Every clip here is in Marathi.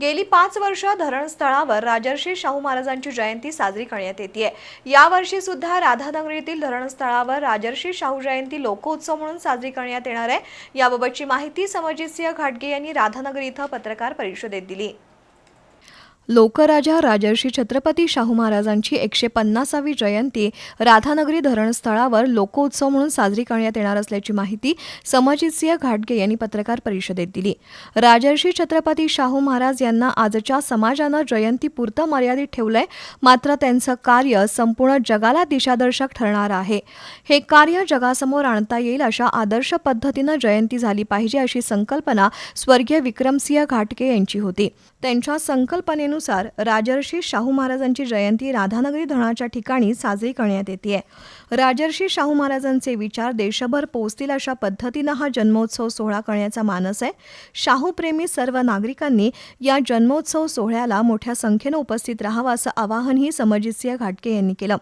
गेली पाच वर्ष धरणस्थळावर राजर्षी शाहू महाराजांची जयंती साजरी करण्यात येते यावर्षी सुद्धा राधानगरीतील धरणस्थळावर राजर्षी शाहू जयंती लोकोत्सव म्हणून साजरी करण्यात येणार आहे. याबाबतची माहिती समजितसिंह घाटगे यांनी राधानगरी इथं पत्रकार परिषदेत दिली. लोकराजा राजर्षी छत्रपती शाहू महाराजांची एकशे पन्नासावी जयंती राधानगरी धरणस्थळावर लोकोत्सव म्हणून साजरी करण्यात येणार असल्याची माहिती समजितसिंह घाटगे यांनी पत्रकार परिषदेत दिली. राजर्षी छत्रपती शाहू महाराज यांना आजच्या समाजानं जयंतीपुरतं मर्यादित ठेवलंय. मात्र त्यांचं कार्य संपूर्ण जगाला दिशादर्शक ठरणार आहे. हे कार्य जगासमोर आणता येईल अशा आदर्श पद्धतीनं जयंती झाली पाहिजे अशी संकल्पना स्वर्गीय विक्रमसिंह घाटगे यांची होती. त्यांच्या संकल्पनेनुसार राजर्षी शाहू महाराजांची जयंती राधानगरी धरणाच्या ठिकाणी साजरी करण्यात येते राजर्षी शाहू महाराजांचे विचार देशभर पोहोचतील अशा पद्धतीनं हा जन्मोत्सव सोहळा करण्याचा मानस आहे. शाहूप्रेमी सर्व नागरिकांनी या जन्मोत्सव सोहळ्याला मोठ्या संख्येनं उपस्थित राहावं असं आवाहनही समजितसिंह घाटके यांनी केलं.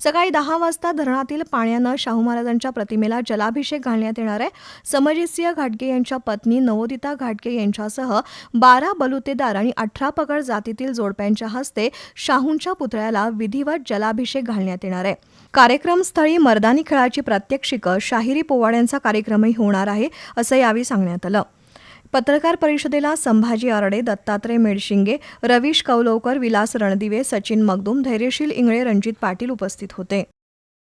सकाळी दहा वाजता धरणातील पाण्यानं शाहू महाराजांच्या प्रतिमेला जलाभिषेक घालण्यात येणार आहे. समजितसिंह घाटगे यांच्या पत्नी नवोदिता घाटगे यांच्यासह बारा बलुतेदार आणि अठरा पगड जाती जातीतील जोडप्यांच्या हस्ते शाहूंच्या पुतळ्याला विधिवत जलाभिषेक घालण्यात येणार आहे. कार्यक्रमस्थळी मर्दानी खेळाची प्रात्यक्षिकं शाहिरी पोवाड्यांचा कार्यक्रमही होणार आहे असं यावेळी सांगण्यात आलं. पत्रकार परिषदेला संभाजी आरडे दत्तात्रय मेडशिंगे रवीश कौलवकर विलास रणदिवे सचिन मगदूम धैर्यशील इंगळे रणजित पाटील उपस्थित होते.